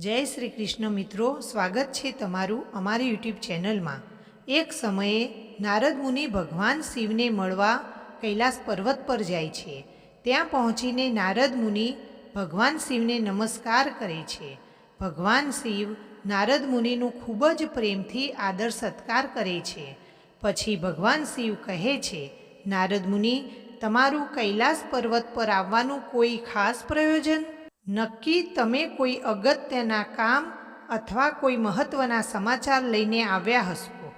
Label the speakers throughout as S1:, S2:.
S1: જય શ્રી કૃષ્ણ મિત્રો, સ્વાગત છે તમારું અમારી યુટ્યુબ ચેનલમાં. એક સમયે નારદ મુનિ ભગવાન શિવને મળવા કૈલાસ પર્વત પર જાય છે. ત્યાં પહોંચીને નારદ મુનિ ભગવાન શિવને નમસ્કાર કરે છે. ભગવાન શિવ નારદ મુનિનું ખૂબ જ પ્રેમથી આદર સત્કાર કરે છે. પછી ભગવાન શિવ કહે છે, નારદ મુનિ, તમારું કૈલાસ પર્વત પર આવવાનું કોઈ ખાસ પ્રયોજન? નક્કી તમે કોઈ અગત્યના કામ અથવા કોઈ મહત્ત્વના સમાચાર લઈને આવ્યા હશો.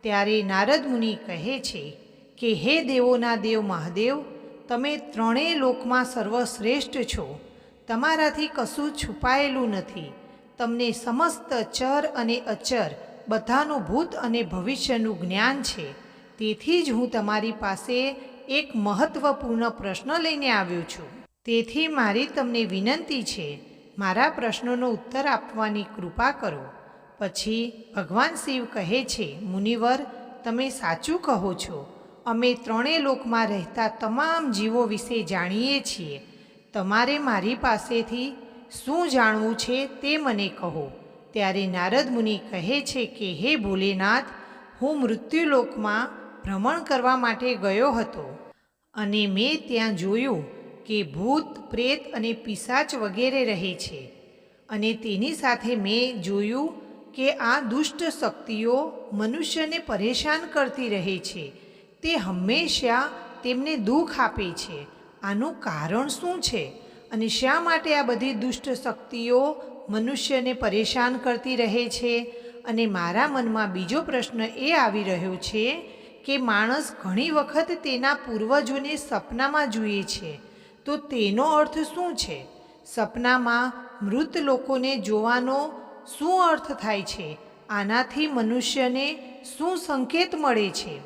S1: ત્યારે નારદ મુનિ કહે છે કે, હે દેવોના દેવ મહાદેવ, તમે ત્રણેય લોકમાં સર્વશ્રેષ્ઠ છો. તમારાથી કશું છુપાયેલું નથી. તમને સમસ્ત ચર અને અચર, બધાનું ભૂત અને ભવિષ્યનું જ્ઞાન છે. તેથી જ હું તમારી પાસે એક મહત્ત્વપૂર્ણ પ્રશ્ન લઈને આવ્યો છું. તેથી મારી તમને વિનંતી છે, મારા પ્રશ્નોનો ઉત્તર આપવાની કૃપા કરો. પછી ભગવાન શિવ કહે છે, મુનિવર, તમે સાચું કહો છો. અમે ત્રણેય લોકમાં રહેતા તમામ જીવો વિશે જાણીએ છીએ. તમારે મારી પાસેથી શું જાણવું છે તે મને કહો. ત્યારે નારદ મુનિ કહે છે કે, હે ભોલેનાથ, હું મૃત્યુલોકમાં ભ્રમણ કરવા માટે ગયો હતો અને મેં ત્યાં જોયું કે ભૂત, પ્રેત અને પિશાચ વગેરે રહે છે. અને તેની સાથે મેં જોયું કે આ દુષ્ટ શક્તિઓ મનુષ્યને પરેશાન કરતી રહે છે. તે હંમેશા તેમને દુઃખ આપે છે. આનું કારણ શું છે? અને શા માટે આ બધી દુષ્ટ શક્તિઓ મનુષ્યને પરેશાન કરતી રહે છે? અને મારા મનમાં બીજો પ્રશ્ન એ આવી રહ્યો છે કે માણસ ઘણી વખત તેના પૂર્વજોને સપનામાં જુએ છે. તો તેનો અર્થ શું છે? સપનામાં મૃત લોકોને જોવાનો શું અર્થ થાય છે? આનાથી મનુષ્યને શું સંકેત મળે છે?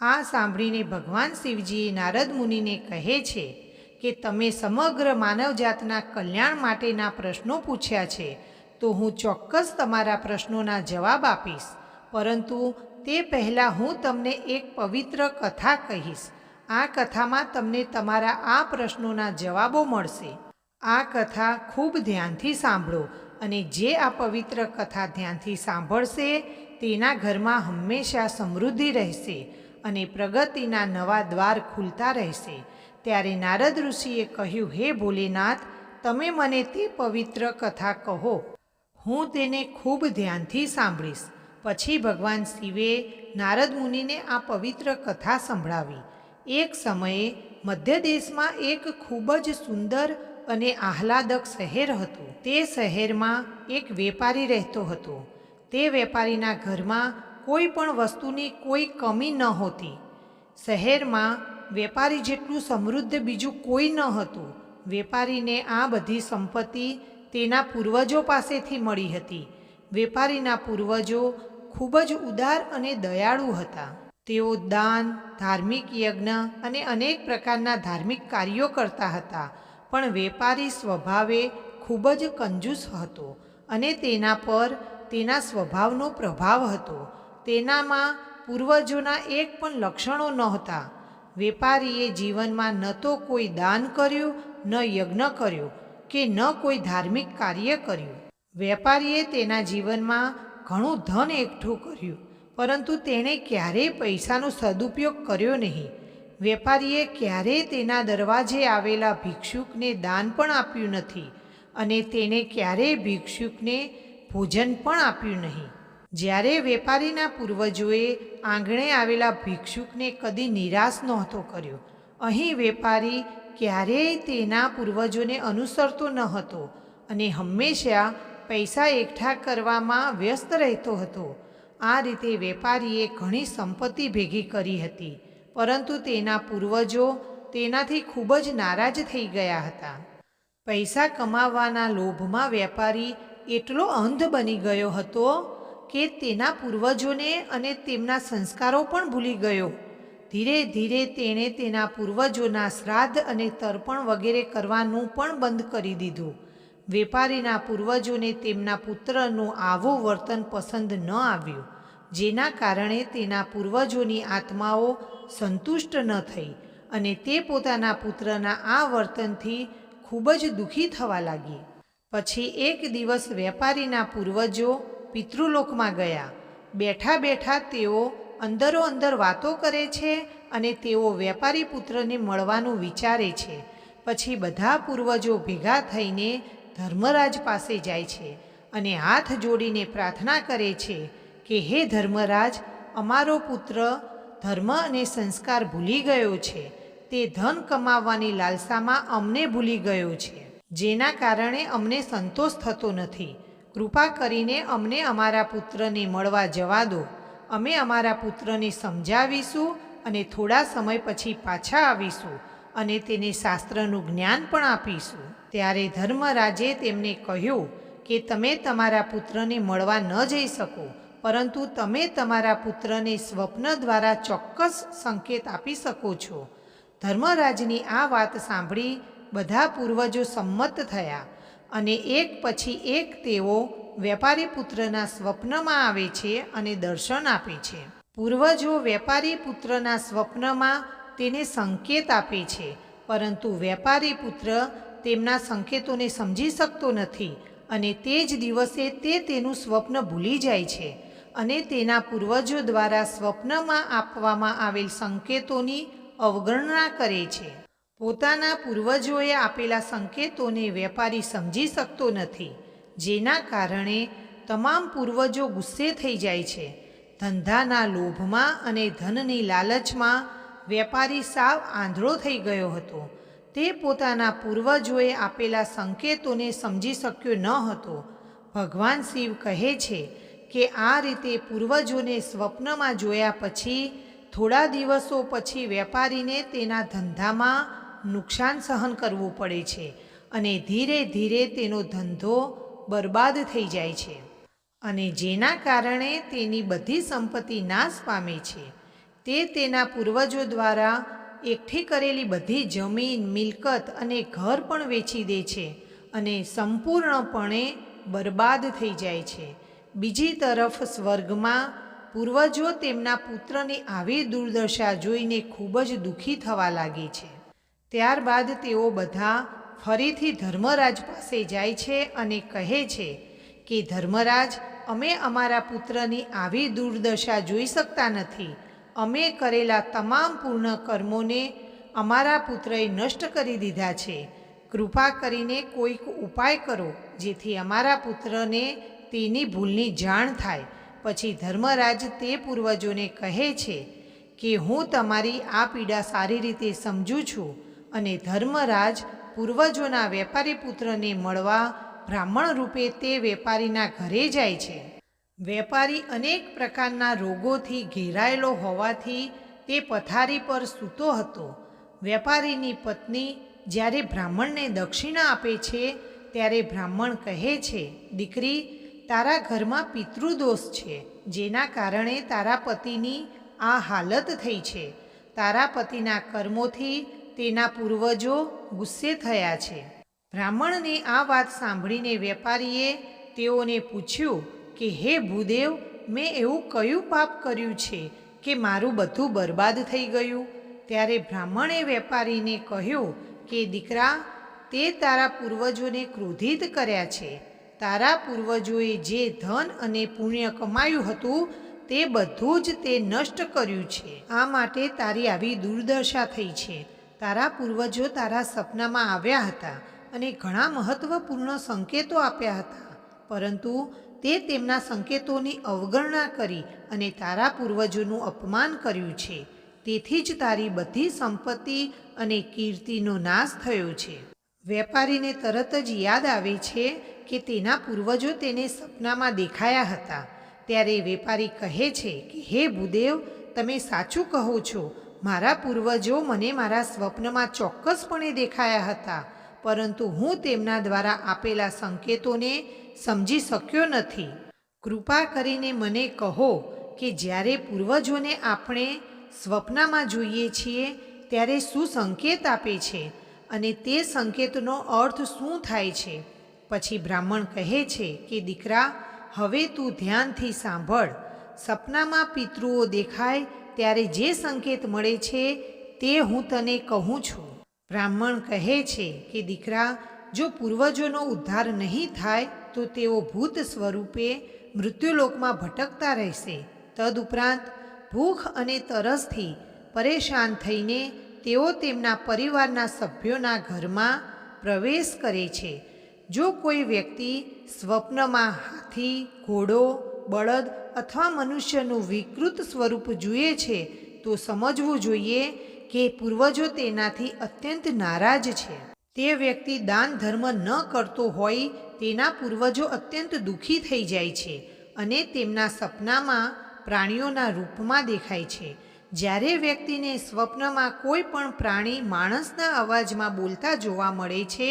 S1: આ સાંભળીને ભગવાન શિવજીએ નારદ મુનિને કહે છે કે, તમે સમગ્ર માનવજાતના કલ્યાણ માટેના પ્રશ્નો પૂછ્યા છે, તો હું ચોક્કસ તમારા પ્રશ્નોના જવાબ આપીશ. પરંતુ તે પહેલાં હું તમને એક પવિત્ર કથા કહીશ. આ કથામાં તમને તમારા આ પ્રશ્નોના જવાબો મળશે. આ કથા ખૂબ ધ્યાનથી સાંભળો અને જે આ પવિત્ર કથા ધ્યાનથી સાંભળશે, તેના ઘરમાં હંમેશા સમૃદ્ધિ રહેશે અને પ્રગતિના નવા દ્વાર ખુલતા રહેશે. ત્યારે નારદ ઋષિએ કહ્યું, હે ભોલેનાથ, તમે મને તે પવિત્ર કથા કહો. હું તેને ખૂબ ધ્યાનથી સાંભળીશ. પછી ભગવાન શિવે નારદ મુનિને આ પવિત્ર કથા સંભળાવી. એક સમયે મધ્ય દેશમાં એક ખૂબ જ સુંદર અને આહલાદક શહેર હતું. તે શહેરમાં એક વેપારી રહેતો હતો. તે વેપારીના ઘરમાં કોઈ પણ વસ્તુની કોઈ કમી ન હોતી. શહેરમાં વેપારી જેટલું સમૃદ્ધ બીજું કોઈ ન હતું. વેપારીને આ બધી સંપત્તિ તેના પૂર્વજો પાસેથી મળી હતી. વેપારીના પૂર્વજો ખૂબ જ ઉદાર અને દયાળુ હતા. તેઓ દાન, ધાર્મિક યજ્ઞ અને અનેક પ્રકારના ધાર્મિક કાર્યો કરતા હતા, પણ વેપારી સ્વભાવે ખૂબ જ કંજૂસ હતો અને તેના પર તેના સ્વભાવનો પ્રભાવ હતો. તેનામાં પૂર્વજોના એક પણ લક્ષણો નહોતા. વેપારીએ જીવનમાં ન તો કોઈ દાન કર્યું, ન યજ્ઞ કર્યો કે ન કોઈ ધાર્મિક કાર્ય કર્યું. વેપારીએ તેના જીવનમાં ઘણું ધન એકઠું કર્યું. પરંતુ તેણે ક્યારેય પૈસાનો સદુપયોગ કર્યો નહીં. વેપારીએ ક્યારેય તેના દરવાજે આવેલા ભિક્ષુકને દાન પણ આપ્યું નથી અને તેણે ક્યારેય ભિક્ષુકને ભોજન પણ આપ્યું નહીં. જ્યારે વેપારીના પૂર્વજોએ આંગણે આવેલા ભિક્ષુકને કદી નિરાશ નહોતો કર્યો. અહીં વેપારી ક્યારેય તેના પૂર્વજોને અનુસરતો ન હતો અને હંમેશા પૈસા એકઠા કરવામાં વ્યસ્ત રહેતો હતો. આ રીતે વેપારીએ ઘણી સંપત્તિ ભેગી કરી હતી, પરંતુ તેના પૂર્વજો તેનાથી ખૂબ જ નારાજ થઈ ગયા હતા. પૈસા કમાવાના લોભમાં વેપારી એટલો અંધ બની ગયો હતો કે તેના પૂર્વજોને અને તેમના સંસ્કારો પણ ભૂલી ગયો. ધીરે ધીરે તેણે તેના પૂર્વજોના શ્રાદ્ધ અને તર્પણ વગેરે કરવાનું પણ બંધ કરી દીધું. વેપારીના પૂર્વજોને તેમના પુત્રનું આવું વર્તન પસંદ ન આવ્યું, જેના કારણે તેના પૂર્વજોની આત્માઓ સંતુષ્ટ ન થઈ અને તે પોતાના પુત્રના આ વર્તનથી ખૂબ જ દુઃખી થવા લાગી. પછી એક દિવસ વેપારીના પૂર્વજો પિતૃલોકમાં ગયા. બેઠા બેઠા તેઓ અંદરો અંદર વાતો કરે છે અને તેઓ વેપારી પુત્રને મળવાનું વિચારે છે. પછી બધા પૂર્વજો ભેગા થઈને ધર્મરાજ પાસે જાય છે અને હાથ જોડીને પ્રાર્થના કરે છે કે હે ધર્મરાજ, અમારો પુત્ર ધર્મ અને સંસ્કાર ભૂલી ગયો છે. તે ધન કમાવવાની લાલસામાં અમને ભૂલી ગયો છે. જેના કારણે અમને સંતોષ થતો નથી. કૃપા કરીને અમને અમારા પુત્રને મળવા જવા દો. અમે અમારા પુત્રને સમજાવીશું અને થોડા સમય પછી પાછા આવીશું. અને તેને શાસ્ત્રનું જ્ઞાન પણ આપીશું. ત્યારે ધર્મરાજે તેમને કહ્યું કે, તમે તમારા પુત્રને મળવા ન જઈ શકો, પરંતુ તમે તમારા પુત્રને સ્વપ્ન દ્વારા ચોક્કસ સંકેત આપી શકો છો. ધર્મરાજની આ વાત સાંભળી બધા પૂર્વજો સંમત થયા અને એક પછી એક તેઓ વેપારી પુત્રના સ્વપ્નમાં આવે છે અને દર્શન આપે છે. પૂર્વજો વેપારી પુત્રના સ્વપ્નમાં તેને સંકેત આપે છે. પરંતુ વેપારી પુત્ર તેમના સંકેતોને સમજી શકતો નથી અને તે જ દિવસે તે તેનું સ્વપ્ન ભૂલી જાય છે અને તેના પૂર્વજો દ્વારા સ્વપ્નમાં આપવામાં આવેલ સંકેતોની અવગણના કરે છે. પોતાના પૂર્વજોએ આપેલા સંકેતોને વેપારી સમજી શકતો નથી, જેના કારણે તમામ પૂર્વજો ગુસ્સે થઈ જાય છે. ધંધાના લોભમાં અને ધનની લાલચમાં વેપારી સાવ આંધળો થઈ ગયો હતો. તે પોતાના પૂર્વજોએ આપેલા સંકેતોને સમજી શક્યો ન હતો. ભગવાન શિવ કહે છે કે આ રીતે પૂર્વજોને સ્વપ્નમાં જોયા પછી, થોડા દિવસો પછી વેપારીને તેના ધંધામાં નુકસાન સહન કરવું પડે છે અને ધીરે ધીરે તેનો ધંધો બરબાદ થઈ જાય છે અને જેના કારણે તેની બધી સંપત્તિ નાશ પામે છે. તે તેના પૂર્વજો દ્વારા એકઠી કરેલી બધી જમીન, મિલકત અને ઘર પણ વેચી દે છે અને સંપૂર્ણપણે બરબાદ થઈ જાય છે. બીજી તરફ સ્વર્ગમાં પૂર્વજો તેમના પુત્રની આવી દુર્દશા જોઈને ખૂબ જ દુઃખી થવા લાગે છે. ત્યારબાદ તેઓ બધા ફરીથી ધર્મરાજ પાસે જાય છે અને કહે છે કે, ધર્મરાજ, અમે અમારા પુત્રની આવી દુર્દશા જોઈ શકતા નથી. અમે કરેલા તમામ પૂર્ણ કર્મોને અમારા પુત્રએ નષ્ટ કરી દીધા છે. કૃપા કરીને કોઈક ઉપાય કરો, જેથી અમારા પુત્રને તેની ભૂલની જાણ થાય. પછી ધર્મરાજ તે પૂર્વજોને કહે છે કે, હું તમારી આ પીડા સારી રીતે સમજું છું અને ધર્મરાજ પૂર્વજોના વેપારી પુત્રને મળવા બ્રાહ્મણ રૂપે તે વેપારીના ઘરે જાય છે. વેપારી અનેક પ્રકારના રોગોથી ઘેરાયેલો હોવાથી તે પથારી પર સૂતો હતો. વેપારીની પત્ની જ્યારે બ્રાહ્મણને દક્ષિણા આપે છે, ત્યારે બ્રાહ્મણ કહે છે, દીકરી, તારા ઘરમાં પિતૃદોષ છે, જેના કારણે તારા પતિની આ હાલત થઈ છે. તારા પતિના કર્મોથી તેના પૂર્વજો ગુસ્સે થયા છે. બ્રાહ્મણની આ વાત સાંભળીને વેપારીએ તેઓને પૂછ્યું કે, હે ભૂદેવ, મેં એવું કયું પાપ કર્યું છે કે મારું બધું બરબાદ થઈ ગયું? ત્યારે બ્રાહ્મણે વેપારીને કહ્યું કે, દીકરા, તે તારા પૂર્વજોને ક્રોધિત કર્યા છે. તારા પૂર્વજોએ જે ધન અને પુણ્ય કમાયું હતું, તે બધું જ તે નષ્ટ કર્યું છે. આ માટે તારી આવી દુર્દશા થઈ છે. તારા પૂર્વજો તારા સપનામાં આવ્યા હતા અને ઘણા મહત્વપૂર્ણ સંકેતો આપ્યા હતા. પરંતુ તે તેમના સંકેતોની અવગણના કરી અને તારા પૂર્વજોનું અપમાન કર્યું છે. તેથી જ તારી બધી સંપત્તિ અને કીર્તિનો નાશ થયો છે. વેપારીને તરત જ યાદ આવે છે કે તેના પૂર્વજો તેને સપનામાં દેખાયા હતા. ત્યારે વેપારી કહે છે કે, હે ભૂદેવ, તમે સાચું કહો છો. મારા પૂર્વજો મને મારા સ્વપ્નમાં ચોક્કસપણે દેખાયા હતા. પરંતુ હું તેમના દ્વારા આપેલા સંકેતોને સમજી શક્યો નથી. કૃપા કરીને મને કહો કે જ્યારે પૂર્વજોને આપણે સ્વપ્નમાં જોઈએ છીએ, ત્યારે શું સંકેત આપે છે અને તે સંકેતનો અર્થ શું થાય છે? પછી બ્રાહ્મણ કહે છે કે, દીકરા, હવે તું ધ્યાનથી સાંભળ. સપનામાં પિતૃઓ દેખાય ત્યારે જે સંકેત મળે છે તે હું તને કહું છું. બ્રાહ્મણ કહે છે કે દીકરા, જો પૂર્વજોનો ઉદ્ધાર નહીં થાય, તો તેઓ ભૂત સ્વરૂપે મૃત્યુલોકમાં ભટકતા રહેશે. તદુપરાંત ભૂખ અને તરસથી પરેશાન થઈને તેઓ તેમના પરિવારના સભ્યોના ઘરમાં પ્રવેશ કરે છે. જો કોઈ વ્યક્તિ સ્વપ્નમાં હાથી, ઘોડો, બળદ અથવા મનુષ્યનું વિકૃત સ્વરૂપ જુએ છે, તો સમજવું જોઈએ કે પૂર્વજો તેનાથી અત્યંત નારાજ છે. તે વ્યક્તિ દાન ધર્મ ન કરતો હોય તેના પૂર્વજો અત્યંત દુઃખી થઈ જાય છે અને તેમના સપનામાં પ્રાણીઓના રૂપમાં દેખાય છે. જ્યારે વ્યક્તિને સ્વપ્નમાં કોઈ પણ પ્રાણી માણસના અવાજમાં બોલતા જોવા મળે છે,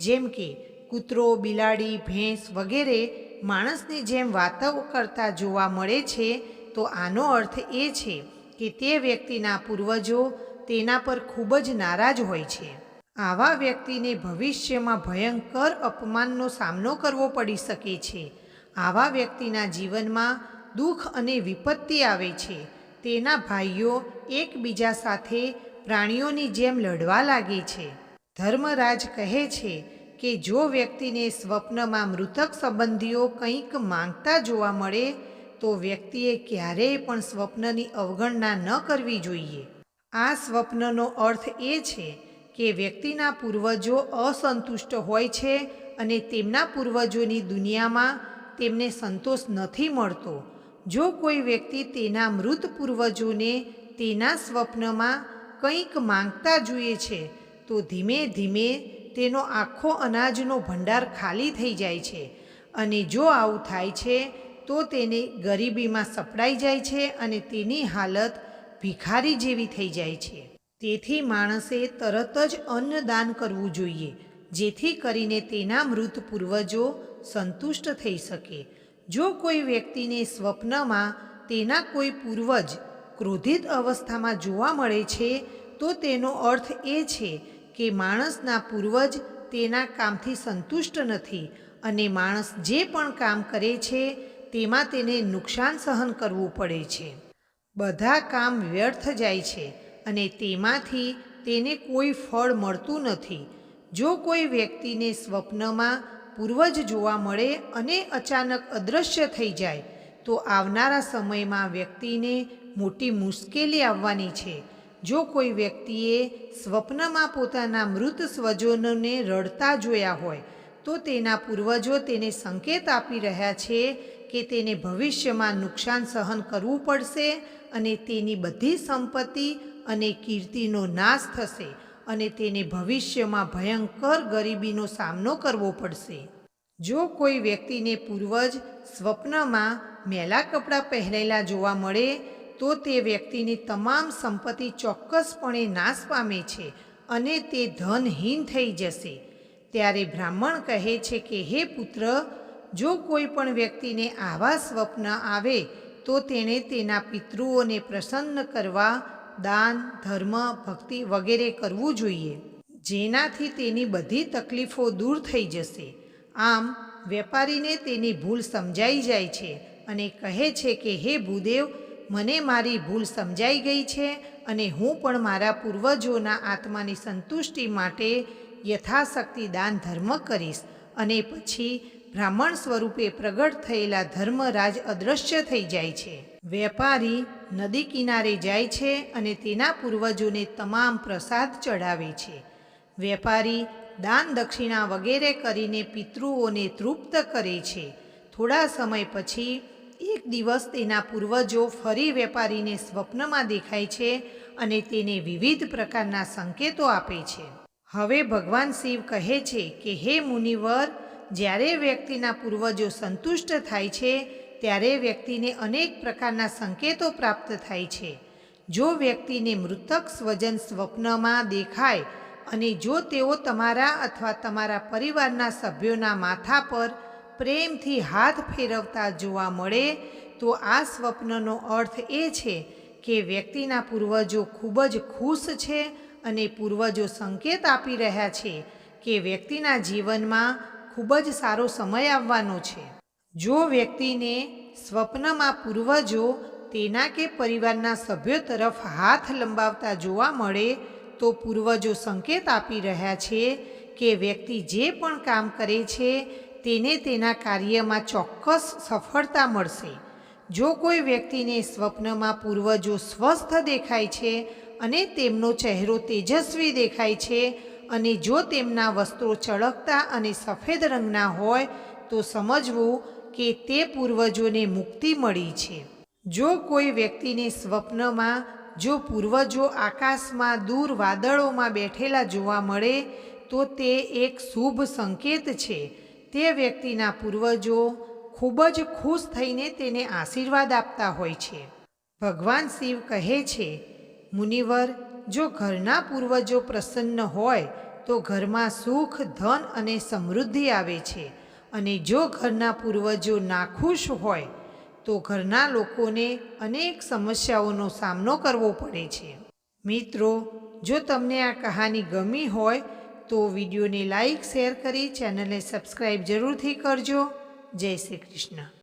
S1: જેમ કે કૂતરો, બિલાડી, ભેંસ વગેરે માણસની જેમ વાતો કરતા જોવા મળે છે, તો આનો અર્થ એ છે કે તે વ્યક્તિના પૂર્વજો તેના પર ખૂબ જ નારાજ હોય છે. આવા વ્યક્તિને ભવિષ્યમાં ભયંકર અપમાનનો સામનો કરવો પડી શકે છે. આવા વ્યક્તિના જીવનમાં દુઃખ અને વિપત્તિ આવે છે. તેના ભાઈઓ એકબીજા સાથે પ્રાણીઓની જેમ લડવા લાગે છે. ધર્મરાજ કહે છે કે જો વ્યક્તિને સ્વપ્નમાં મૃતક સંબંધીઓ કંઈક માંગતા જોવા મળે, તો વ્યક્તિએ ક્યારેય પણ સ્વપ્નની અવગણના ન કરવી જોઈએ. આ સ્વપ્નનો અર્થ એ છે કે વ્યક્તિના પૂર્વજો અસંતુષ્ટ હોય છે અને તેમના પૂર્વજોની દુનિયામાં તેમને સંતોષ નથી મળતો. જો કોઈ વ્યક્તિ તેના મૃત પૂર્વજોને તેના સ્વપ્નમાં કંઈક માંગતા જુએ છે, તો ધીમે ધીમે તેનો આખો અનાજનો ભંડાર ખાલી થઈ જાય છે અને જો આવું થાય છે, તો તેને ગરીબીમાં સપડાઈ જાય છે અને તેની હાલત ભિખારી જેવી થઈ જાય છે. તેથી માણસે તરત જ અન્નદાન કરવું જોઈએ, જેથી કરીને તેના મૃત પૂર્વજો સંતુષ્ટ થઈ શકે. જો કોઈ વ્યક્તિને સ્વપ્નમાં તેના કોઈ પૂર્વજ ક્રોધિત અવસ્થામાં જોવા મળે છે, તો તેનો અર્થ એ છે કે માણસના પૂર્વજ તેના કામથી સંતુષ્ટ નથી અને માણસ જે પણ કામ કરે છે, તેમાં તેને નુકસાન સહન કરવું પડે છે. બધા કામ વ્યર્થ જાય છે અને તેમાંથી તેને કોઈ ફળ મળતું નથી. જો કોઈ વ્યક્તિને સ્વપ્નમાં પૂર્વજ જોવા મળે અને અચાનક અદૃશ્ય થઈ જાય, તો આવનારા સમયમાં વ્યક્તિને મોટી મુશ્કેલી આવવાની છે. જો કોઈ વ્યક્તિએ સ્વપ્નમાં પોતાના મૃત સ્વજનોને રડતા જોયા હોય, તો તેના પૂર્વજો તેને સંકેત આપી રહ્યા છે કે તેને ભવિષ્યમાં નુકસાન સહન કરવું પડશે અને તેની બધી સંપત્તિ અને કીર્તિનો નાશ થશે અને તેને ભવિષ્યમાં ભયંકર ગરીબીનો સામનો કરવો પડશે. જો કોઈ વ્યક્તિને પૂર્વજ સ્વપ્નમાં મેલા કપડાં પહેરેલા જોવા મળે, તો તે વ્યક્તિની તમામ સંપત્તિ ચોક્કસપણે નાશ પામે છે અને તે ધનહીન થઈ જશે. ત્યારે બ્રાહ્મણ કહે છે કે, હે પુત્ર, જો કોઈ પણ વ્યક્તિને આવા સ્વપ્ન આવે તો તેણે તેના પિતૃઓને પ્રસન્ન કરવા, દાન, ધર્મ, ભક્તિ વગેરે કરવું જોઈએ. જેનાથી તેની બધી તકલીફો દૂર થઈ જશે. આમ, વેપારીને તેની ભૂલ સમજાઈ જાય છે અને કહે છે કે, હે ભૂદેવ, મને મારી ભૂલ સમજાઈ ગઈ છે અને હું પણ મારા પૂર્વજોના આત્માની સંતુષ્ટિ માટે યથાશક્તિ દાન ધર્મ કરીશ અને પછી બ્રાહ્મણ સ્વરૂપે પ્રગટ થયેલા ધર્મરાજ અદૃશ્ય થઈ જાય છે. વેપારી નદી કિનારે જાય છે અને તેના પૂર્વજોને તમામ પ્રસાદ ચઢાવે છે. વેપારી દાન દક્ષિણા વગેરે કરીને પિતૃઓને તૃપ્ત કરે છે. થોડા સમય પછી એક દિવસ તેના પૂર્વજો ફરી વેપારીને સ્વપ્નમાં દેખાય છે અને તેને વિવિધ પ્રકારના સંકેતો આપે છે. હવે ભગવાન શિવ કહે છે કે, હે મુનિવર જ્યારે વ્યક્તિના પૂર્વજો સંતુષ્ટ થાય છે, ત્યારે વ્યક્તિને અનેક પ્રકારના સંકેતો પ્રાપ્ત થાય છે. જો વ્યક્તિને મૃતક સ્વજન સ્વપ્નમાં દેખાય અને જો તેઓ તમારા અથવા તમારા પરિવારના સભ્યોના માથા પર પ્રેમથી હાથ ફેરવતા જોવા મળે, તો આ સ્વપ્નનો અર્થ એ છે કે વ્યક્તિના પૂર્વજો ખૂબ જ ખુશ છે અને પૂર્વજો સંકેત આપી રહ્યા છે કે વ્યક્તિના જીવનમાં ખૂબ જ સારો સમય આવવાનો છે. જો વ્યક્તિને સ્વપ્નમાં પૂર્વજો તેના કે પરિવારના સભ્યો તરફ હાથ લંબાવતા જોવા મળે, તો પૂર્વજો સંકેત આપી રહ્યા છે કે વ્યક્તિ જે પણ કામ કરે છે, તેને તેના કાર્યમાં ચોક્કસ સફળતા મળશે. જો કોઈ વ્યક્તિને સ્વપ્નમાં પૂર્વજો સ્વસ્થ દેખાય છે અને તેમનો ચહેરો તેજસ્વી દેખાય છે અને જો તેમના વસ્ત્રો ચળકતા અને સફેદ રંગના હોય, તો સમજવું કે તે પૂર્વજોને મુક્તિ મળી છે. જો કોઈ વ્યક્તિને સ્વપ્નમાં, જો પૂર્વજો આકાશમાં દૂર વાદળોમાં બેઠેલા જોવા મળે, તો તે એક શુભ સંકેત છે. તે વ્યક્તિના પૂર્વજો ખૂબ જ ખુશ થઈને તેને આશીર્વાદ આપતા હોય છે. ભગવાન શિવ કહે છે, મુનિવર જો ઘરના પૂર્વજો પ્રસન્ન હોય, તો ઘરમાં સુખ, ધન અને સમૃદ્ધિ આવે છે. અને જો ઘરના પૂર્વજો નાખુશ હોય, તો ઘરના લોકોને અનેક સમસ્યાઓનો સામનો કરવો પડે છે. મિત્રો, જો તમને આ કહાની ગમી હોય, તો વિડીયોને લાઈક, શેર કરી ચેનલને સબસ્ક્રાઈબ જરૂરથી કરજો. જય શ્રી કૃષ્ણ.